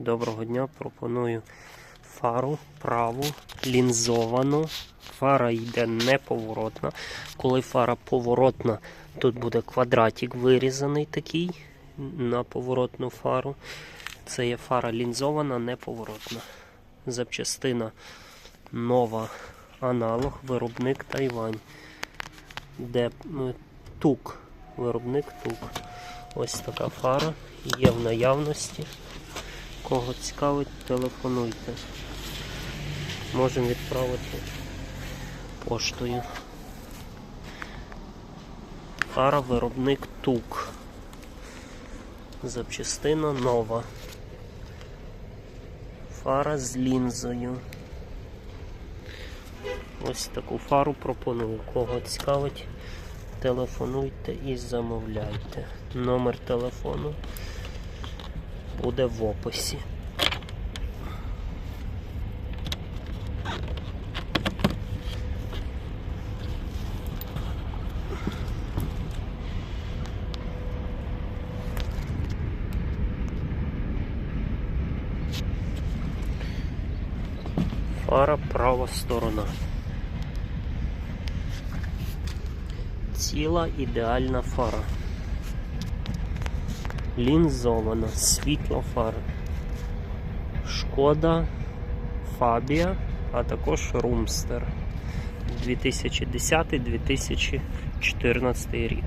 Доброго дня. Пропоную фару праву, лінзовану. Фара йде неповоротна. Коли фара поворотна, тут буде квадратик вирізаний такий на поворотну фару. Це є фара лінзована, неповоротна. Запчастина нова аналог, виробник Тайвань. Де тук. Виробник тук. Ось така фара є в наявності. Кого цікавить, телефонуйте. Можемо відправити поштою. Фара виробник тук. Запчастина нова. Фара з лінзою. Ось таку фару пропоную. Кого цікавить, телефонуйте і замовляйте. Номер телефону буде в описі. Фара права сторона. Ціла ідеальна фара. Лінзована, світла фара. Шкода, Фабія, а також Румстер 2010-2014 рік.